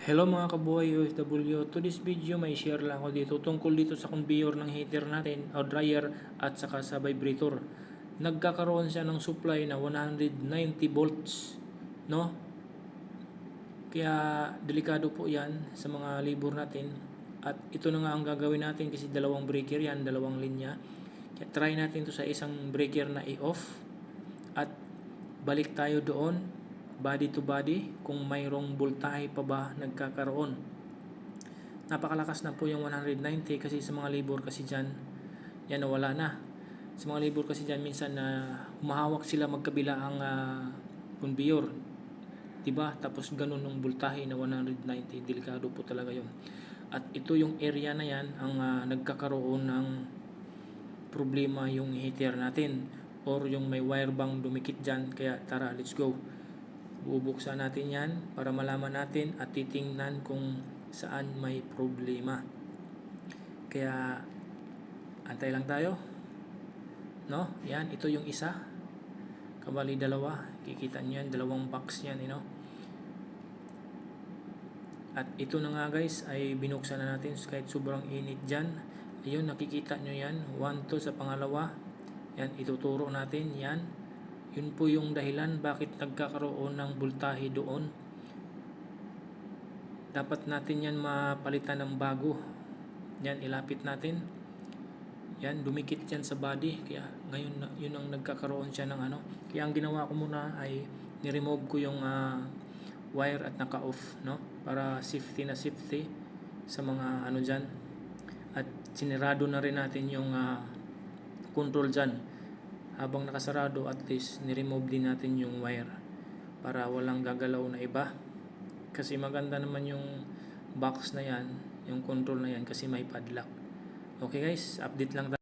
Hello mga kabuhay OFW. To this video may share lang ako dito tungkol dito sa conveyor ng heater natin o dryer at saka sa vibrator. Nagkakaroon siya ng supply na 190 volts, no? Kaya delikado po 'yan sa mga labor natin. At ito na nga ang gagawin natin kasi dalawang breaker 'yan, dalawang linya. Kaya try natin to sa isang breaker na i-off at balik tayo doon body to body kung mayroong voltahe pa ba nagkakaroon. Napakalakas na po yung 190 kasi sa mga labor kasi dyan, yan nawala na. Sa mga labor kasi dyan, minsan na humahawak sila magkabila ang uh, conveyor. Diba? Tapos ganun ang voltahe na 190. Delikado po talaga yun. At ito yung area na yan ang uh, nagkakaroon ng problema yung heater natin or yung may wire bang dumikit dyan. Kaya tara, let's go. Bubuksan natin yan para malaman natin at titingnan kung saan may problema. Kaya antay lang tayo. No? Yan, ito yung isa. Kabali dalawa. Kikita nyo yan, dalawang box yan, you know. At ito na nga guys ay binuksan na natin kahit sobrang init dyan. Ayun, nakikita nyo yan. 1 to sa pangalawa. Yan, ituturo natin. Yan. Yun po yung dahilan bakit nagkakaroon ng voltahe doon. Dapat natin yan mapalitan ng bago. Yan, ilapit natin. Yan, dumikit yan sa body. Kaya ngayon, yun ang nagkakaroon siya ng ano. Kaya ang ginawa ko muna ay ni-remove ko yung uh, wire at naka-off. No? Para safety na safety sa mga ano dyan. At sinirado na rin natin yung uh, control dyan habang nakasarado at least ni-remove din natin yung wire para walang gagalaw na iba. Kasi maganda naman yung box na yan yung control na yan kasi may padlock. Okay guys update lang